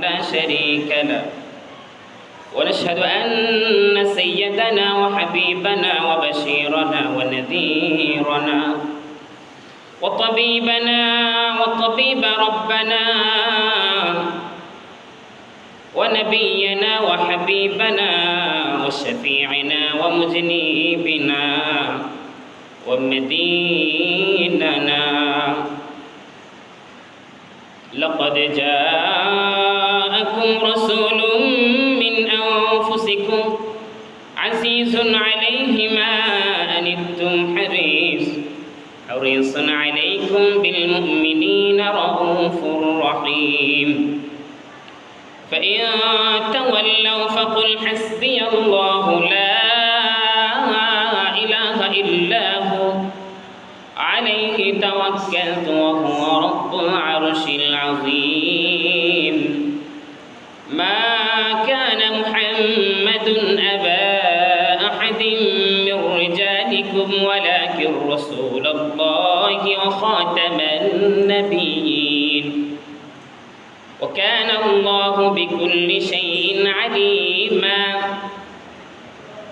لا شريك له. ونشهد أن سيدنا وحبيبنا وبشيرنا ونذيرنا وطبيبنا وطبيب ربنا ونبينا وحبيبنا وشفيعنا ومجنيبنا ومديننا. لقد جاءكم رسول من أنفسكم عزيز عليه ما أنتم حريص. حريص عليكم بالمؤمنين رؤوف رحيم. فإن تولوا فقل حسبي الله لا إله إلا هو. عليه توكلت وهو رب العرش العظيم. محمد أبا أحد من رجالكم ولكن رسول الله وخاتم النبيين. وكان الله بكل شيء عليما.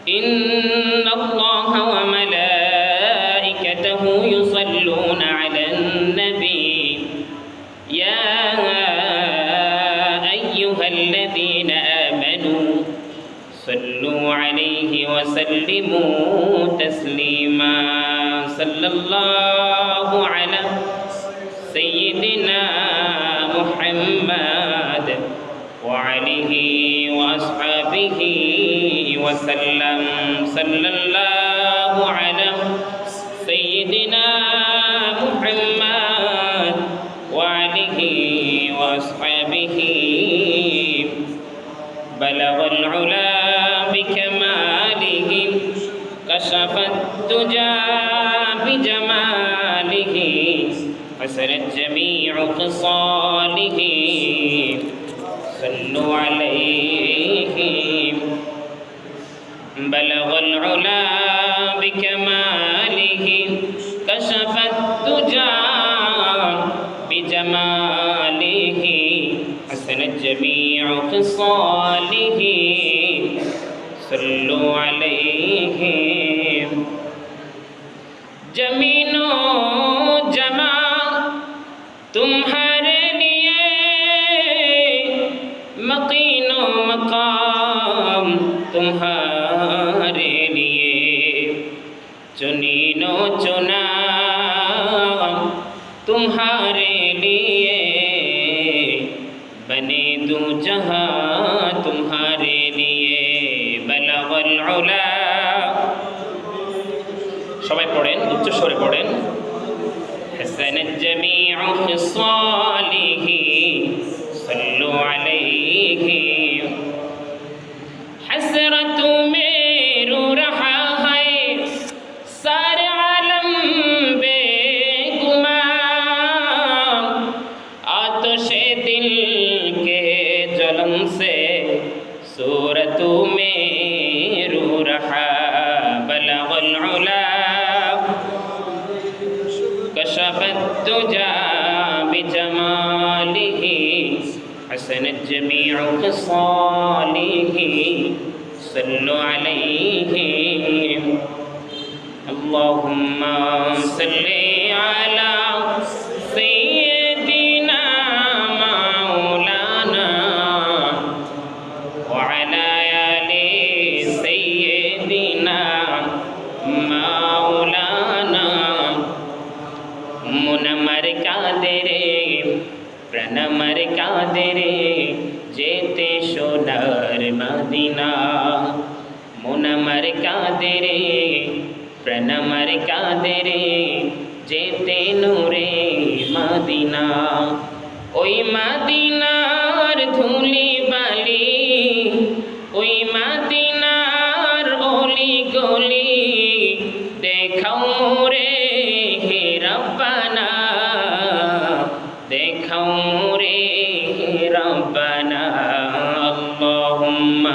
إن الله وملائكته وسلموا تسليما. صلى الله على سيدنا محمد وعليه وأصحابه وسلم. صلى الله على سيدنا محمد وعليه وأصحابه. بلغ العلا كشف الدجى بجماله حسنت جميع خصاله. صلوا عليه بلغ العلا بكماله. كشف الدجى بجماله حسنت جميع خصاله. صلوا عليه तुम्हारे लिए मकीनो मकाम तुम्हारे लिए चुनीनो चुना तुम्हारे جميع خصاله صلوا عليه اللهم صل على কাদেরে যেতে নূরে মদিনা। ওই মদিনার ধুলি বালি, ওই মদিনার অলি গলি, দেখাও মোরে হে দেখাও মোরে হে রব্বানা। আল্লাহুম্মা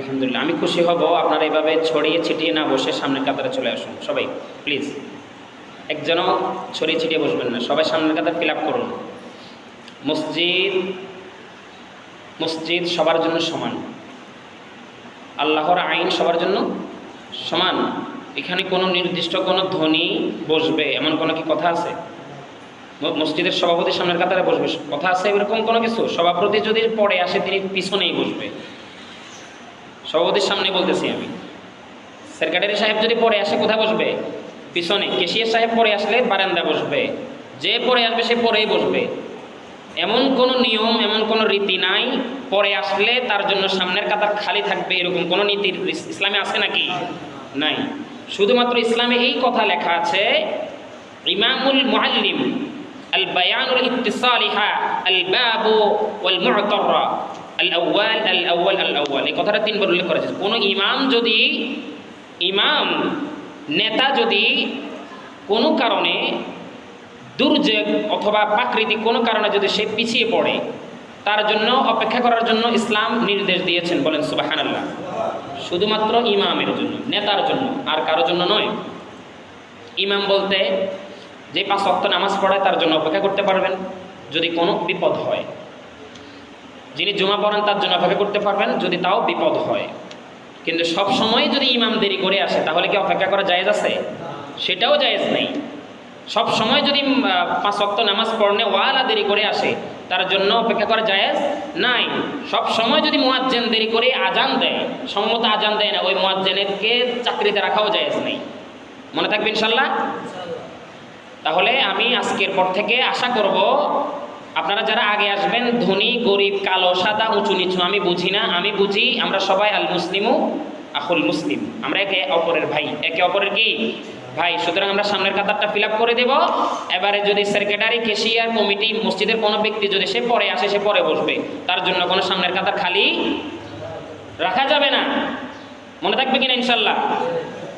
আলহামদুলিল্লাহ। আমি খুশি হব, আপনারা এইভাবে ছড়িয়ে ছিটিয়ে না বসে সামনের কাতারে চলে আসুন। সবাই প্লিজ একজনও ছড়িয়ে ছিটিয়ে বসবেন না। সবাই সামনের কাতার ফিল করুন। মসজিদ মসজিদ সবার জন্য সমান। আল্লাহর আইন সবার জন্য সমান। এখানে কোনো নির্দিষ্ট কোনো ধনী বসবে, এমন কোনো কি কথা আছে? মসজিদের সভাপতি সামনের কাতারে বসবে। কথা আছে এরকম কোনো কিছু? সভাপতি যদি পরে আসে, তিনি পিছনেই বসবে। সভাপতির সামনে বলতেছি আমি। সেক্রেটারি সাহেব যদি পরে আসে কোথায় বসবে? পিছনে। কেশিয়ার সাহেব পরে আসলে বারান্দা বসবে। যে পরে আসবে সে পরেই বসবে। এমন কোনো নিয়ম, এমন কোনো রীতি নাই, পরে আসলে তার জন্য সামনের কাতার খালি থাকবে এরকম কোনো নীতির ইসলামে আছে নাকি? নাই। শুধুমাত্র ইসলামে এই কথা লেখা আছে, ইমামুল মুআল্লিম আল বায়ানুল ইত্তিসালিহা আল বাবু ওয়াল মু'তাররা আল আল আউয়াল আল এই কথাটা তিনবার উল্লেখ করেছে কোনো ইমাম যদি, ইমাম, নেতা যদি কোনো কারণে দুর্যোগ অথবা প্রাকৃতিক কোনো কারণে যদি সে পিছিয়ে পড়ে, তার জন্য অপেক্ষা করার জন্য ইসলাম নির্দেশ দিয়েছেন বলেন সুবাহানাল্লাহ। শুধুমাত্র ইমামের জন্য, নেতার জন্য, আর কারোর জন্য নয়। ইমাম বলতে যে পাঁচ অক্ত নামাজ পড়ায় তার জন্য অপেক্ষা করতে পারবেন। যদি কোনো বিপদ হয় যিনি জমা পড়েন তার জন্য অপেক্ষা করতে পারবেন যদি তাও বিপদ হয়। কিন্তু সব সময় যদি ইমাম দেরি করে আসে তাহলে কি অপেক্ষা করা জায়েজ আছে? সেটাও জায়েজ নেই। সব সময় যদি পাঁচ অক্ত নামাজ পড়নে ওয়ালা দেরি করে আসে তার জন্য অপেক্ষা করা জায়েজ নাই। সব সময় যদি মোয়াজ্জেন দেরি করে আজান দেয় সম্মত আজান দেয় না ওই মুয়াজ্জেনকে চাকরিতে রাখাও জায়েজ নেই। মনে থাকবে ইনশাল্লাহ। তাহলে আমি আজকের পর থেকে আশা করব আপনারা যারা আগে আসবেন, ধনী, গরিব, কালো, সাদা, উঁচু, নিচু, আমি বুঝি না। আমি বুঝি আমরা সবাই আল মুসলিমু আখুল মুসলিম। আমরা একে অপরের ভাই। একে অপরের কি? ভাই। সুতরাং আমরা সামনের কাতারটা ফিল করে দেব। এবারে যদি সেক্রেটারি কেশিয়ার কমিটি, মসজিদের কোনো ব্যক্তি যদি সে পরে আসে, সে পরে বসবে। তার জন্য কোনো সামনের কাতার খালি রাখা যাবে না। মনে থাকবে কিনা ইনশাল্লাহ?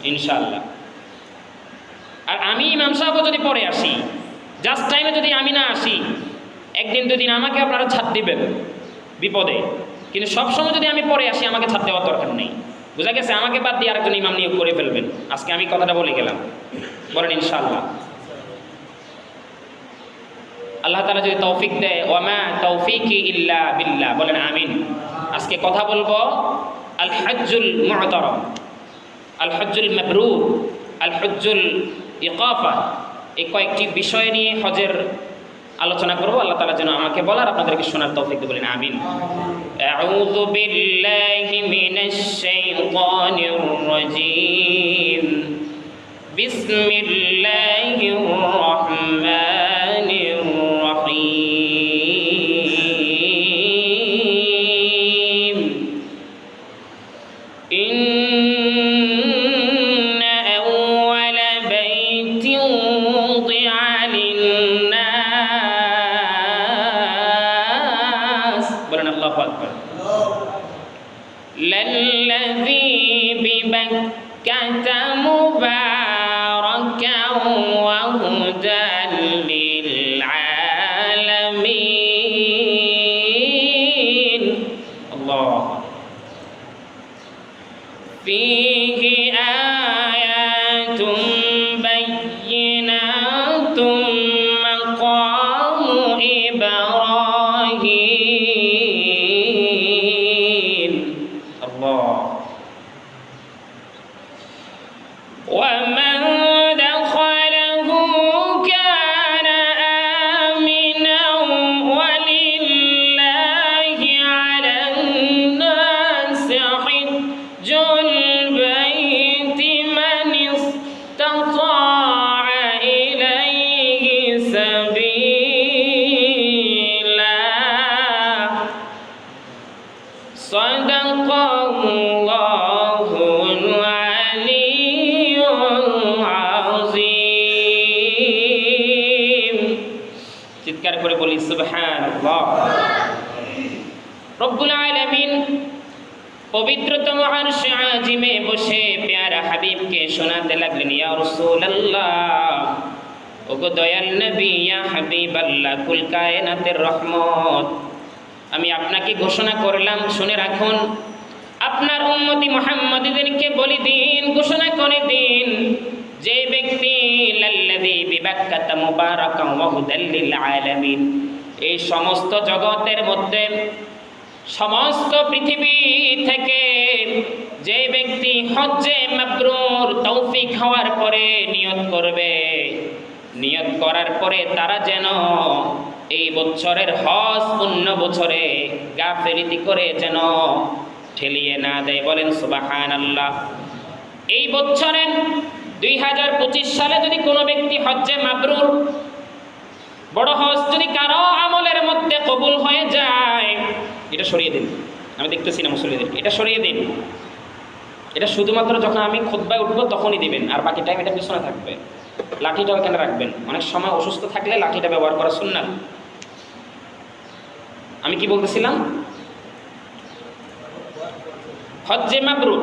ইনশাল্লাহ। আর আমি ইমাম সাহেবও যদি পরে আসি জাস্ট টাইমে যদি আমি না আসি একদিন, দুদিন আমাকে আপনারা ছাড় দিবেন বিপদে। কিন্তু সবসময় যদি আমি পরে আসি, আমাকে ছাড় দেওয়ার দরকার নেই। বোঝা গেছে? আমাকে বাদ দিয়ে আরেকজন ইমাম নিয়োগ করে ফেলবেন। আজকে আমি কথাটা বলে গেলাম। বলেন, ইনশাআল্লাহ। আল্লাহ তালা যদি তৌফিক দেয়, ওয়ামা তৌফিকি ইল্লা বিল্লা বলেন আমিন। আজকে কথা বলব আল হজ্জুল মুহতারম আল হজ্জুল মাবরুর আল হজ্জুল ইকাফা। এই কয়েকটি বিষয় নিয়ে হজের আলোচনা করবো আল্লাহ তালা যেন আমাকে বলার আপনাদেরকে শোনার তৌফিক দিয়ে বলেন আমিন أعوذ بالله من الشيطان الرجيم بسم الله الرحمن للذي ببكة مباركا وهدى للعالمين. الله فيه বসে পেয়ারা হাবিবকে শোনাতে লাগলেন ওগো ইয়া হাবিবাল্লাহ, কুল কায়নাতের রহমত। আমি আপনাকে ঘোষণা করলাম, শুনে রাখুন, আপনার উম্মতি মুহাম্মাদীদেরকে বলি দিন, ঘোষণা করে দিন, যে ব্যক্তি এই সমস্ত জগতের মধ্যে সমস্ত পৃথিবী থেকে যে ব্যক্তি হজ্জে মাবরুর তৌফিক হওয়ার পরে নিয়ত করবে, নিয়ত করার পরে তারা যেন এই বছরের হজ অন্য বছরে গাফেরিতি করে যেন ঠেলিয়ে না দেয়। বলেন সুবাহান আল্লাহ এই বছরে দুই হাজার পঁচিশ সালে যদি কোনো ব্যক্তি হজ্জে মাবরুর বড় হজ যদি কারও আমলের মধ্যে কবুল হয়ে যায় এটা সরিয়ে দিন। আমি দেখতেছি না মুসলিদেরকে এটা সরিয়ে দিন। এটা শুধুমাত্র যখন আমি খোদ্বায় উঠবো তখনই দিবেন। আর বাকি টাইম এটা পিছনে থাকবে। লাঠিটাও এখানে রাখবেন। অনেক সময় অসুস্থ থাকলে লাঠিটা ব্যবহার করা শুননা আমি কি বলতেছিলাম? হজ্জে মাবরুর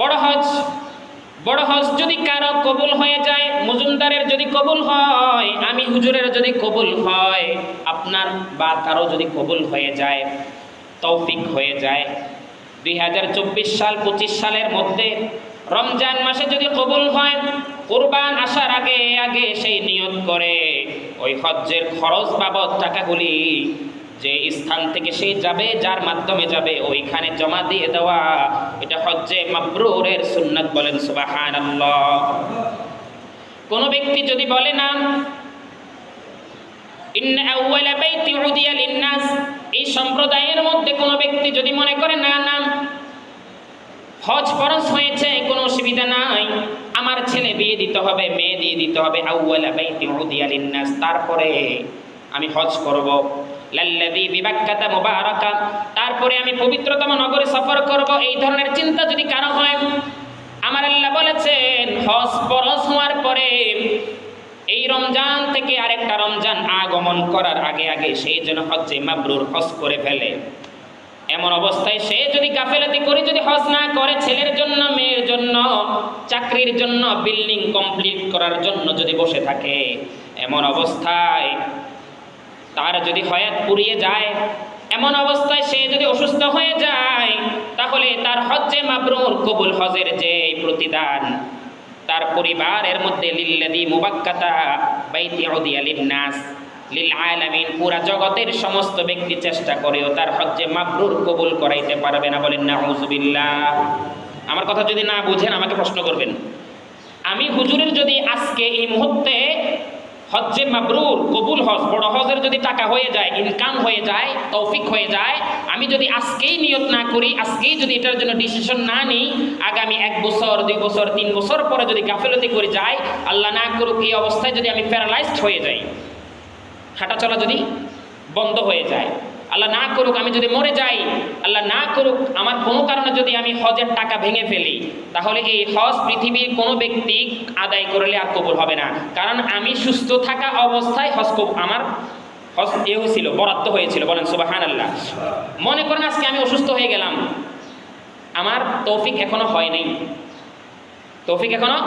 বড় হজ বড় হজ যদি কারও কবুল হয়ে যায়, মজুমদারের যদি কবুল হয়, আমি হুজুরের যদি কবুল হয়, আপনার বা কারও যদি কবুল হয়ে যায় তৌফিক হয়ে যায়। দুই হাজার চব্বিশ সাল, পঁচিশ সালের মধ্যে রমজান মাসে যদি কবুল হয়, কোরবান আসার আগে আগে সেই নিয়ত করে। ওই হজ্জের খরচ বাবদ টাকাগুলি যে স্থান থেকে সে যাবে, যার মাধ্যমে যাবে, ওইখানে জমা দিয়ে দেওয়া, এটা হজ্জে মাবরুরের সুন্নাত বলেন, সুবহানাল্লাহ। কোন ব্যক্তি যদি বলে না এই সম্প্রদায়ের মধ্যে কোনো ব্যক্তি যদি মনে করে, না না, হজ ফরজ হয়েছে, কোনো অসুবিধা নাই, আমার ছেলে বিয়ে দিতে হবে, মেয়ে দিয়ে দিতে হবে আউওয়ালা বাইতি উদিয়া তারপরে আমি হজ করব। লাল্লাযী বিবাক্কাতা মুবারাকা, তারপরে আমি পবিত্রতম নগরে সফর করব। এই ধরনের চিন্তা যদি কারও হয়, আমার আল্লাহ বলেছেন, হজ ফরজ হওয়ার পরে এই রমজান থেকে আরেকটা রমজান আগমন করার আগে আগে সেই যেন হজ্জে মাবরুর হজ করে ফেলে। এমন অবস্থায় সে যদি গাফেলাতি করে, যদি হজ না করে, ছেলের জন্য, মেয়ের জন্য, চাকরির জন্য, বিল্ডিং কমপ্লিট করার জন্য যদি বসে থাকে, এমন অবস্থায় তার যদি হয়াত পুড়িয়ে যায়, এমন অবস্থায় সে যদি অসুস্থ হয়ে যায়, তাহলে তার হজ্জে মাবরুর কবুল হজের যে প্রতিদান তার পরিবারের মধ্যে লিল্লাদি মুবাক্কাতা বাইতি উদিয়া লিন্নাস, লিল আলামিন, পুরা জগতের সমস্ত ব্যক্তি চেষ্টা করেও তার হজ্জে মাবরুর কবুল করাইতে পারবে না বলেন না নাউজুবিল্লাহ। আমার কথা যদি না বুঝেন, আমাকে প্রশ্ন করবেন। আমি হুজুরের যদি আজকে এই মুহূর্তে হজ্জে মাবরুর, কবুল হজ, বড় হজের যদি টাকা হয়ে যায় ইনকাম হয়ে যায়, তৌফিক হয়ে যায়, আমি যদি আজকেই নিয়ত না করি, আজকেই যদি এটার জন্য ডিসিশন না নিই, আগামী এক বছর, দুই বছর, তিন বছর পরে যদি গাফিলতি করে যাই, আল্লাহ না করুক, এই অবস্থায় যদি আমি প্যারালাইজড হয়ে যাই হাঁটা চলা যদি বন্ধ হয়ে যায় আল্লাহ না করুক আমি যদি মরে যাই, আল্লাহ না করুক আমার কোনো কারণে যদি আমি হজের টাকা ভেঙে ফেলি, তাহলে এই হজ পৃথিবীর কোনো ব্যক্তি আদায় করলে আর কবুল হবে না। কারণ আমি সুস্থ থাকা অবস্থায় হজ আমার হজ এ হয়েছিল বরাদ্দ হয়েছিল, বলেন সুবাহান আল্লাহ মনে করেন আজকে আমি অসুস্থ হয়ে গেলাম। আমার তৌফিক এখনও হয় নাই। তৌফিক এখনও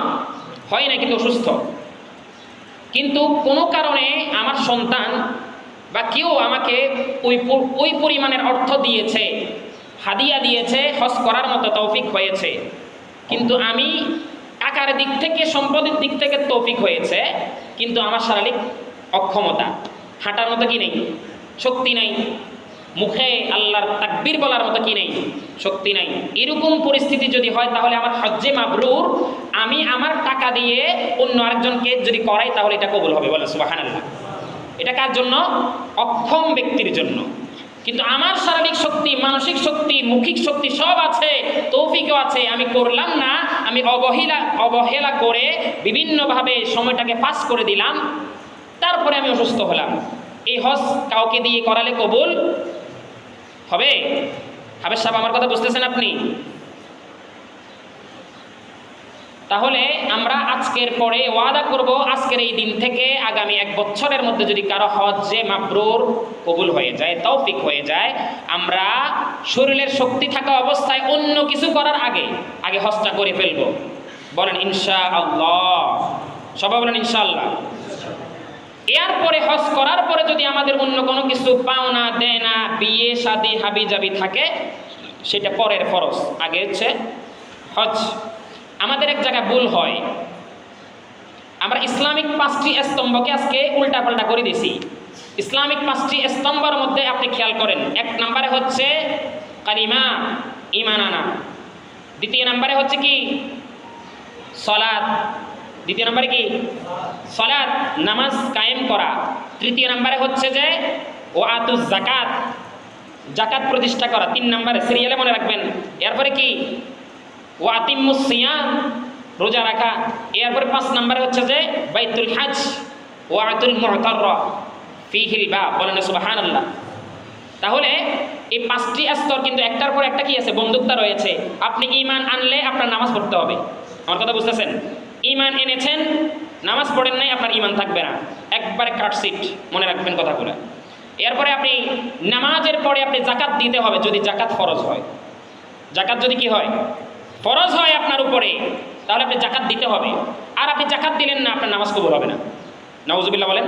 হয় না কিন্তু অসুস্থ। কিন্তু কোনো কারণে আমার সন্তান বা কেউ আমাকে ওই ওই পরিমাণের অর্থ দিয়েছে, হাদিয়া দিয়েছে, হজ করার মতো তৌফিক হয়েছে। কিন্তু আমি টাকার দিক থেকে, সম্পদের দিক থেকে তৌফিক হয়েছে, কিন্তু আমার শারীরিক অক্ষমতা, হাঁটার মতো কি নেই? শক্তি নাই। মুখে আল্লাহর তাকবির বলার মতো কি নেই? শক্তি নাই। এরকম পরিস্থিতি যদি হয়, তাহলে আমার হজ্জে মাবরুর, আমি আমার টাকা দিয়ে অন্য আরেকজনকে যদি করাই, তাহলে এটা কবুল হবে বলে সুবাহান আল্লাহ এটা কার জন্য? অক্ষম ব্যক্তির জন্য। কিন্তু আমার শারীরিক শক্তি, মানসিক শক্তি, মুখিক শক্তি সব আছে, তৌফিকও আছে। আমি করলাম না, আমি অবহেলা অবহেলা করে বিভিন্নভাবে সময়টাকে পাস করে দিলাম। তারপরে আমি অসুস্থ হলাম। এই হজ কাউকে দিয়ে করালে কবুল হবে? হাবের সাহেব, আমার কথা বুঝতেছেন আপনি? তাহলে আমরা আজকের পরে ওয়াদা করব আজকের এই দিন থেকে আগামী এক বছরের মধ্যে যদি কারও হজ্জে মাবরুর কবুল হয়ে যায়, তৌফিক হয়ে যায়, আমরা শরীরের শক্তি থাকা অবস্থায় অন্য কিছু করার আগে আগে হজটা করে ফেলব। বলেন ইনশা আল্লাহ সবাই বলেন, ইনশাআল্লাহ। এরপরে হজ করার পরে যদি আমাদের অন্য কোনো কিছু পাওনা, দেনা, বিয়ে, শাদি হাবি জাবি থাকে, সেটা পরের ফরজ। আগে হচ্ছে হজ। আমাদের এক জায়গায় ভুল হয়। আমরা ইসলামিক পাঁচটি স্তম্ভকে আজকে উল্টা পাল্টা করে দিছি ইসলামিক পাঁচটি স্তম্ভের মধ্যে আপনি খেয়াল করেন, এক নম্বরে হচ্ছে কালিমা ইমান আনা দ্বিতীয় নম্বরে হচ্ছে কি? সলাদ দ্বিতীয় নম্বরে কি? সলাদ নামাজ কায়েম করা। তৃতীয় নম্বরে হচ্ছে যে ও আতু জাকাত জাকাত প্রতিষ্ঠা করা। তিন নম্বরে সিরিয়ালে মনে রাখবেন। এরপরে কি? ও আতিমুসিয়াম রোজা রাখা। এরপরে পাঁচ নম্বরে হচ্ছে যে বাইতুল হাজ ও আতুল মুহতার ফিহিল বা বলেন সুবাহান আল্লাহ তাহলে এই পাঁচটি স্তর কিন্তু একটার পর একটা কি আছে? বন্ধুত্ব রয়েছে। আপনি ইমান আনলে আপনার নামাজ পড়তে হবে। আমার কথা বুঝতেছেন? ইমান এনেছেন, নামাজ পড়েন নাই, আপনার ইমান থাকবে না। একবারে কাটসিট মনে রাখবেন কথাগুলো। এরপরে আপনি নামাজের পরে আপনি জাকাত দিতে হবে যদি জাকাত ফরজ হয়। জাকাত যদি কি হয়? ফরজ হয় আপনার উপরে, তাহলে আপনি জাকাত দিতে হবে। আর আপনি জাকাত দিলেন না, আপনার নামাজ কবুল হবে না। নাউজুবিল্লাহ বলেন।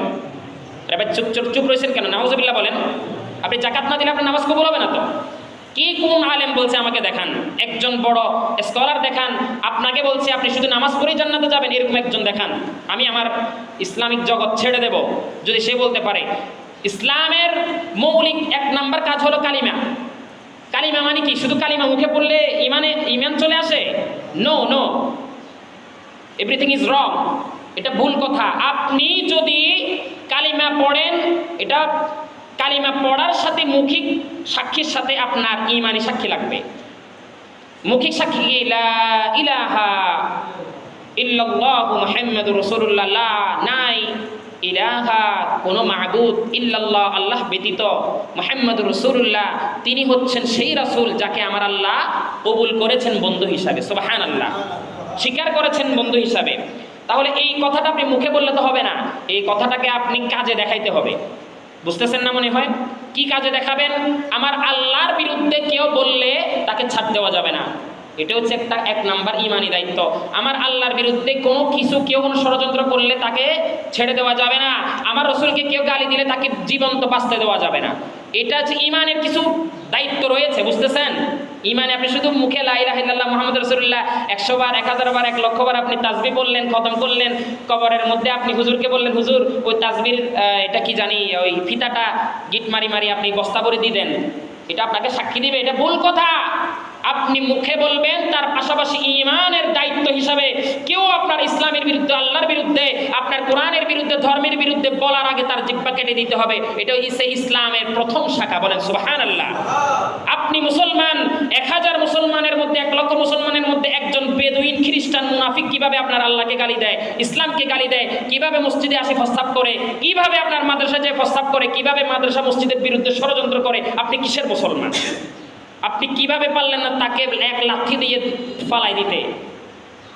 এবার চুপ চুপ চুপ রয়েছেন কেন? নাউজুবিল্লাহ বলেন। আপনি জাকাত না দিলে আপনার নামাজ কবুল হবে না তো? কি কোন আলেম বলছে আমাকে দেখান? একজন বড় স্কলার দেখান। আপনাকে বলছে, আপনি শুধু নামাজ পড়েই জান্নাতে যাবেন, এরকম একজন দেখান। আমি আমার ইসলামিক জগৎ ছেড়ে দেব, যদি সে বলতে পারে। ইসলামের মৌলিক এক নাম্বার কাজ হলো কালিমা। কালিমা মানে কি? শুধু কালিমা মুখে পড়লে ইমানে, ইমান চলে আসে? No no everything is wrong এটা ভুল কথা। আপনি যদি কালিমা পড়েন, এটা কালিমা পড়ার সাথে মৌখিক সাক্ষীর সাথে আপনার ইমানি সাক্ষী লাগবে। মৌখিক সাক্ষী কি? লা ইলাহা ইল্লাল্লাহু মুহাম্মাদুর রাসূলুল্লাহ নাই। ইলাহা কোনো মাহবুদ ইল্লাল্লাহ, আল্লাহ ব্যতীত মুহাম্মাদুর রাসূলুল্লাহ। তিনি হচ্ছেন সেই রাসূল যাকে আমার আল্লাহ কবুল করেছেন বন্ধু হিসাবে, সুবহানাল্লাহ। স্বীকার করেছেন বন্ধু হিসাবে। তাহলে এই কথাটা আপনি মুখে বললে তো হবে না। এই কথাটাকে আপনি কাজে দেখাইতে হবে। বুঝতেছেন না মনে হয়? কি কাজে দেখাবেন? আমার আল্লাহর বিরুদ্ধে কেউ বললে তাকে ছাড় দেওয়া যাবে না। এটা হচ্ছে একটা এক নাম্বার ইমানি দায়িত্ব। আমার আল্লাহর বিরুদ্ধে কোনো কিছু, কেউ কোনো ষড়যন্ত্র করলে তাকে ছেড়ে দেওয়া যাবে না। আমার রসুলকে কেউ গালি দিলে তাকে জীবন্ত বাঁচতে দেওয়া যাবে না। এটা হচ্ছে ইমানের কিছু দায়িত্ব রয়েছে, বুঝতেছেন? ইমানে আপনি শুধু মুখে লাইলাহিল্লাহ মোহাম্মদ রসুল্লাহ একশো বার এক হাজার বার, এক লক্ষ বার আপনি তাজবি বললেন খতম করলেন, কবরের মধ্যে আপনি হুজুরকে বললেন, হুজুর, ওই তাজবির এটা কি জানি, ওই ফিতাটা গিট মারি মারি আপনি বস্তা ভরে দিলেন। এটা আপনাকে সাক্ষী দিবে, এটা ভুল কথা। আপনি মুখে বলবেন, তার পাশাপাশি ইমানের দায়িত্ব হিসাবে কেউ আপনার ইসলামের বিরুদ্ধে, আল্লাহর বিরুদ্ধে, আপনার কোরআনের বিরুদ্ধে, ধর্মের বিরুদ্ধে বলার আগে তার জিব্বা কেটে দিতে হবে। এটা হচ্ছে ইসলামের প্রথম শাখা, বলেন সুবাহান আল্লাহ আপনি মুসলমান, এক হাজার মুসলমানের মধ্যে, এক লক্ষ মুসলমানের মধ্যে একজন বেদুইন খ্রিস্টান মুনাফিক কীভাবে আপনার আল্লাহকে গালি দেয়, ইসলামকে গালি দেয়, কীভাবে মসজিদে আসে প্রস্তাব করে, কীভাবে আপনার মাদ্রাসায় যে প্রস্তাব করে, কীভাবে মাদ্রাসা মসজিদের বিরুদ্ধে ষড়যন্ত্র করে, আপনি কিসের মুসলমান? আপনি কীভাবে পারলেন না তাকে এক লাথি দিয়ে ফালাই দিতে?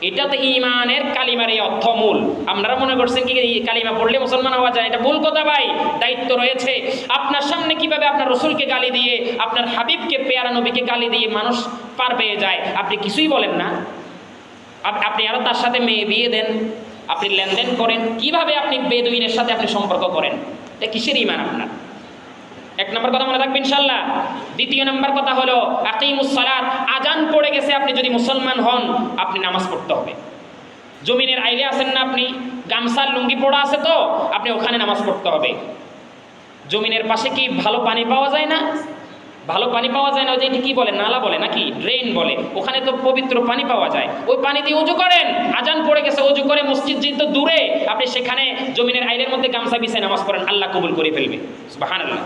এটা তো ইমানের কালিমার এই অর্থ মূল। আপনারা মনে করছেন কি কালিমা পড়লে মুসলমান হওয়া যায় এটা ভুল কথা ভাই, দায়িত্ব রয়েছে। আপনার সামনে কীভাবে আপনার রসুলকে গালি দিয়ে, আপনার হাবিবকে, পেয়ারা নবীকে গালি দিয়ে মানুষ পার পেয়ে যায়, আপনি কিছুই বলেন না। আপনি আরও তার সাথে মেয়ে বিয়ে দেন, আপনি লেনদেন করেন। কীভাবে আপনি বেদুইনের সাথে আপনি সম্পর্ক করেন? এটা কিসের ইমান আপনার? এক নম্বর কথা মনে রাখবেন ইনশাল্লাহ দ্বিতীয় নম্বর কথা হলো, আকিমুস সালাত, আজান পড়ে গেছে, আপনি যদি মুসলমান হন, আপনি নামাজ পড়তে হবে। জমিনের আইলে আছেন না আপনি, গামছার লুঙ্গি পড়া আছে তো, আপনি ওখানে নামাজ পড়তে হবে। জমিনের পাশে কি ভালো পানি পাওয়া যায় না? ভালো পানি পাওয়া যায় না, ওই যে এটি কি বলে, নালা বলে নাকি? ড্রেন বলে। ওখানে তো পবিত্র পানি পাওয়া যায়। ওই পানি দিয়ে উজু করেন, আজান পড়ে গেছে, উজু করে মসজিদ যেহেতু দূরে, আপনি সেখানে জমিনের আইলের মধ্যে গামছা বিছায় নামাজ পড়েন, আল্লাহ কবুল করে ফেলবে। সুবহানাল্লাহ।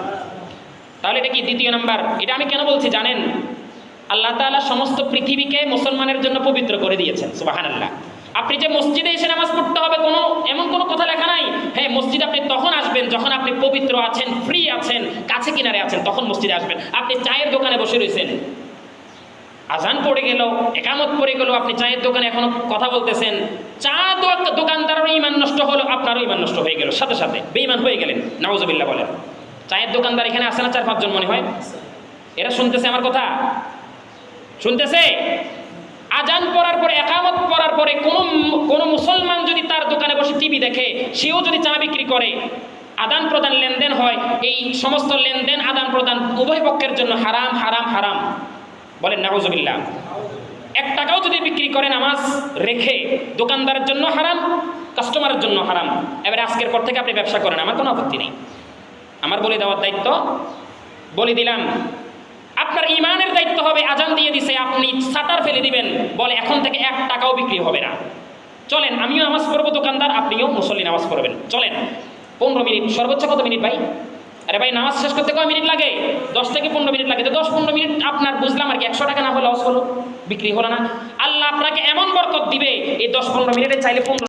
তাহলে এটা কি দ্বিতীয় নাম্বার? এটা আমি কেন বলছি জানেন? আল্লাহ তাআলা সমস্ত পৃথিবীকে মুসলমানের জন্য পবিত্র করে দিয়েছেন সুবাহান আল্লাহ আপনি যে মসজিদে এসে নামাজ পড়তে হবে কোনো, এমন কোনো কথা লেখা নাই? হ্যাঁ মসজিদে আপনি তখন আসবেন যখন আপনি পবিত্র আছেন ফ্রি আছেন, কাছে কিনারে আছেন, তখন মসজিদে আসবেন। আপনি চায়ের দোকানে বসে রয়েছেন। আজান পড়ে গেল, একামত পড়ে গেল, আপনি চায়ের দোকানে এখনও কথা বলতেছেন। চা দোক- দোকানদারেরও ইমান নষ্ট হলো, আপনারও ইমান নষ্ট হয়ে গেল। সাথে সাথে বেইমান হয়ে গেলেন, নাউজবিল্লাহ বলেন। চায়ের দোকানদার এখানে আসে না চার পাঁচজন মনে হয়? এরা শুনতেছে আমার কথা? শুনতেছে? আজান পড়ার পরে, একামত পড়ার পরে কোনো কোনো মুসলমান যদি তার দোকানে বসে টিভি দেখে, সেও যদি চা বিক্রি করে, আদান প্রদান লেনদেন হয়, এই সমস্ত লেনদেন আদান প্রদান উভয় পক্ষের জন্য হারাম হারাম হারাম। বলেন, নাউজবিল্লাহ। এক টাকাও যদি বিক্রি করে নামাজ রেখে, দোকানদারের জন্য হারাম, কাস্টমারের জন্য হারাম। এবারে আজকের পর থেকে আপনি ব্যবসা করেন, আমার কোনো আপত্তি নেই। আমার বলে দেওয়ার দায়িত্ব। বলে দিলাম, আপনার ইমানের দায়িত্ব হবে, আজান দিয়ে দিছে, আপনি সাটার ফেলে দিবেন, বলে এখন থেকে এক টাকাও বিক্রি হবে না। চলেন, আমিও নামাজ পড়ব, দোকানদার, আপনিও মুসল্লি নামাজ পড়বেন। চলেন, পনেরো মিনিট, সর্বোচ্চ কত মিনিট ভাই? আরে ভাই, নামাজ শেষ করতে কয় মিনিট লাগে? দশ থেকে পনেরো মিনিট লাগে, তো দশ পনেরো মিনিট আপনার বুঝলাম আর কি, একশো টাকা না হলে লস হলো, বিক্রি হলো না। আল্লাহ আপনাকে এমন বরকত দিবে, এই দশ পনেরো মিনিটে চাইলে পনেরো